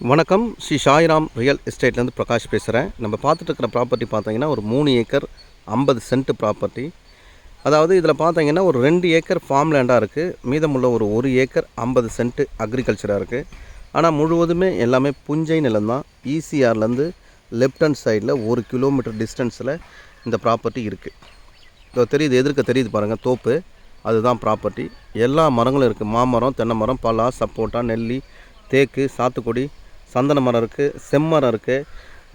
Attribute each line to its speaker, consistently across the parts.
Speaker 1: வணக்கம். ஸ்ரீ சாய்ராம் ரியல் எஸ்டேட்லேருந்து பிரகாஷ் பேசுகிறேன். நம்ம பார்த்துட்டு இருக்கிற ப்ராப்பர்ட்டி பார்த்தீங்கன்னா ஒரு மூணு ஏக்கர் ஐம்பது சென்ட் ப்ராப்பர்ட்டி. அதாவது இதில் பார்த்தீங்கன்னா ஒரு ரெண்டு ஏக்கர் ஃபார்ம் லேண்டாக இருக்குது மீதமுள்ள ஒரு ஒரு ஏக்கர் ஐம்பது சென்ட் அக்ரிகல்ச்சராக இருக்குது ஆனால் முழுவதுமே எல்லாமே புஞ்சை நிலம்தான் ஈசிஆர்லேருந்து லெஃப்ட் ஹேண்ட் சைடில் ஒரு கிலோமீட்டர் டிஸ்டன்ஸில் இந்த ப்ராப்பர்ட்டி இருக்குது இதோ தெரியுது எதிர்க்க தெரியுது பாருங்கள் தோப்பு. அதுதான் ப்ராப்பர்ட்டி. எல்லா மரங்களும் இருக்குது மாமரம் தென்னை மரம் பலா சப்போட்டா நெல்லி தேக்கு சாத்துக்குடி சந்தன மரம் இருக்குது செம்மரம் இருக்குது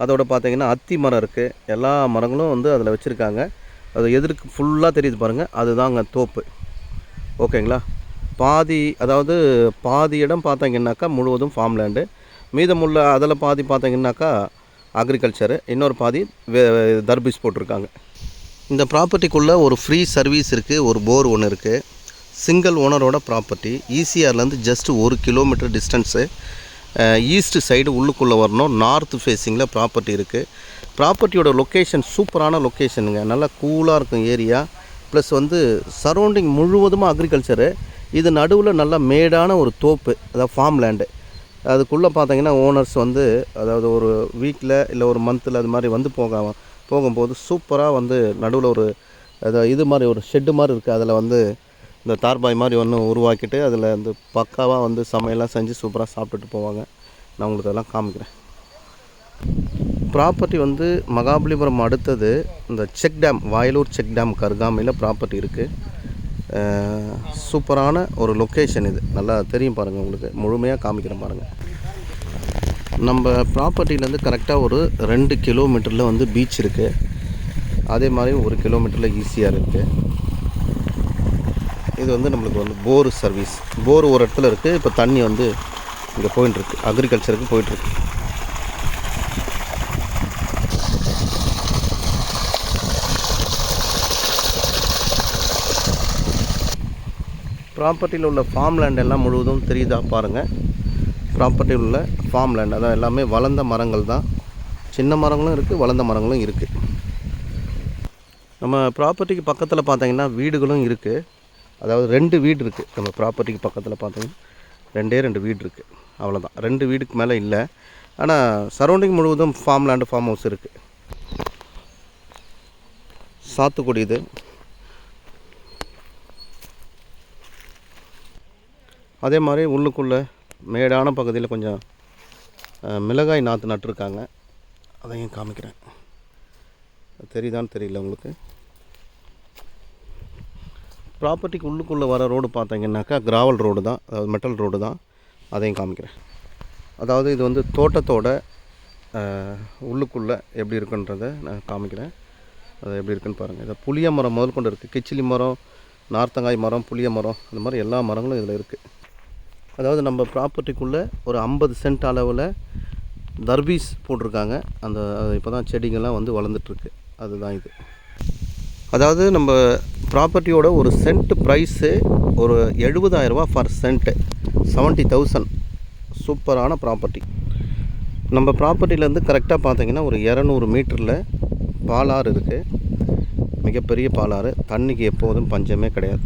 Speaker 1: அதோட பார்த்தீங்கன்னா அத்தி மரம் இருக்குது எல்லா மரங்களும் வந்து அதில் வச்சுருக்காங்க. அது எதிர்க்கு ஃபுல்லாக தெரியுது பாருங்கள் அதுதாங்க தோப்பு. ஓகேங்களா? பாதி அதாவது பாதி இடம் பார்த்தீங்கன்னாக்கா முழுவதும் ஃபார்ம் லேண்டு மீதமுள்ள அதில் பாதி பார்த்தீங்கன்னாக்கா அக்ரிகல்ச்சரு இன்னொரு பாதி வே தர்பீஸ் போட்டிருக்காங்க. இந்த ப்ராப்பர்ட்டிக்குள்ளே ஒரு ஃப்ரீ சர்வீஸ் இருக்குது ஒரு போர் ஒன்று இருக்குது சிங்கிள் ஓனரோட ப்ராப்பர்ட்டி ஈசிஆர்லேருந்து ஜஸ்ட் ஒரு கிலோமீட்டர் டிஸ்டன்ஸு ஈஸ்ட் சைடு உள்ளுக்குள்ளே வரணும். நார்த் ஃபேஸிங்கில் ப்ராப்பர்ட்டி இருக்குது ப்ராப்பர்ட்டியோட லொக்கேஷன் சூப்பரான லொக்கேஷனுங்க நல்லா கூலாக இருக்கும் ஏரியா ப்ளஸ் வந்து சரௌண்டிங் முழுவதுமாக அக்ரிகல்ச்சரு இது நடுவில் நல்லா மேடான ஒரு தோப்பு. அதாவது ஃபார்ம் லேண்டு அதுக்குள்ளே பார்த்தீங்கன்னா ஓனர்ஸ் வந்து அதாவது ஒரு வீக்கில் இல்லை ஒரு மந்தில் அது மாதிரி வந்து போக போகும்போது சூப்பராக வந்து நடுவில் ஒரு அது இது மாதிரி ஒரு ஷெட்டு மாதிரி இருக்குது அதில் வந்து இந்த தார்பாய் மாதிரி ஒன்று உருவாக்கிட்டு அதில் வந்து பக்காவாக வந்து சமையலாம் செஞ்சு சூப்பராக சாப்பிட்டுட்டு போவாங்க. நான் உங்களுக்கு அதெல்லாம் காமிக்கிறேன். ப்ராப்பர்ட்டி வந்து மகாபலிபுரம் அடுத்தது இந்த check dam Vayalur check dam கருகாமையில் property இருக்குது சூப்பரான ஒரு லொக்கேஷன் இது. நல்லா தெரியும் பாருங்கள் உங்களுக்கு. முழுமையாக காமிக்கிறேன் பாருங்கள் நம்ம ப்ராப்பர்ட்டிலேருந்து கரெக்டாக ஒரு ரெண்டு கிலோமீட்டரில் வந்து பீச் இருக்குது அதே மாதிரி ஒரு கிலோமீட்டரில் ஈஸியாக இருக்குது இது வந்து நம்மளுக்கு வந்து போர் சர்வீஸ். போர் ஒரு இடத்துல இருக்குது இப்போ தண்ணி வந்து இங்கே போயிட்டுருக்கு அக்ரிகல்ச்சருக்கு போயிட்டுருக்கு ப்ராப்பர்ட்டியில் உள்ள ஃபார்ம் லேண்ட் எல்லாம் முழுவதும் தெரியுதா? பாருங்கள் ப்ராப்பர்ட்டியில் உள்ள ஃபார்ம் லேண்ட் அதான் எல்லாமே வளர்ந்த மரங்கள் தான். சின்ன மரங்களும் இருக்குது வளர்ந்த மரங்களும் இருக்குது நம்ம ப்ராப்பர்ட்டிக்கு பக்கத்தில் பார்த்தீங்கன்னா வீடுகளும் இருக்குது அதாவது ரெண்டு வீடு இருக்குது நம்ம ப்ராப்பர்ட்டிக்கு பக்கத்தில் பார்த்தீங்கன்னா ரெண்டே ரெண்டு வீடு இருக்குது அவ்வளோதான் ரெண்டு வீடுக்கு மேலே இல்லை. ஆனால் சரௌண்டிங் முழுவதும் ஃபார்ம் லேண்டு ஃபார்ம் ஹவுஸ் இருக்குது சாத்துக்குடி இது. அதே மாதிரி உள்ளுக்குள்ளே மேடான பகுதியில் கொஞ்சம் மிளகாய் நாற்று நட்டிருக்காங்க. அதையும் காமிக்கிறேன். தெரியுதான்னு தெரியல உங்களுக்கு? ப்ராப்பர்ட்டிக்கு உள்ளுக்குள்ளே வர ரோடு பார்த்தீங்கன்னாக்கா கிராவல் ரோடு தான் அதாவது மெட்டல் ரோடு தான். அதையும் காமிக்கிறேன். அதாவது இது வந்து தோட்டத்தோட உள்ளுக்குள்ளே எப்படி இருக்குன்றதை நான் காமிக்கிறேன். அது எப்படி இருக்குன்னு பாருங்கள் இதை புளிய மரம் முதல் கொண்டு இருக்குது கிச்சிலி மரம் நார்த்தங்காய் மரம் புளிய மரம் இந்த மாதிரி எல்லா மரங்களும் இதில் இருக்குது அதாவது நம்ம ப்ராப்பர்ட்டிக்குள்ளே ஒரு ஐம்பது சென்ட் அளவில் தர்பீஸ் போட்டிருக்காங்க. அந்த இப்போ தான் செடிங்கள்லாம் வந்து வளர்ந்துட்டுருக்கு அதுதான் இது. அதாவது நம்ம ப்ராப்பர்ட்டியோட ஒரு சென்ட் ப்ரைஸு ஒரு எழுபதாயிரரூபா ஃபார் சென்ட்டு செவன்ட்டி தௌசண்ட் சூப்பரான ப்ராப்பர்ட்டி நம்ம ப்ராப்பர்ட்டிலேருந்து கரெக்டாக பார்த்தீங்கன்னா ஒரு இரநூறு மீட்டரில் பாலாறு இருக்குது மிகப்பெரிய பாலாறு. தண்ணிக்கு எப்போதும் பஞ்சமே கிடையாது.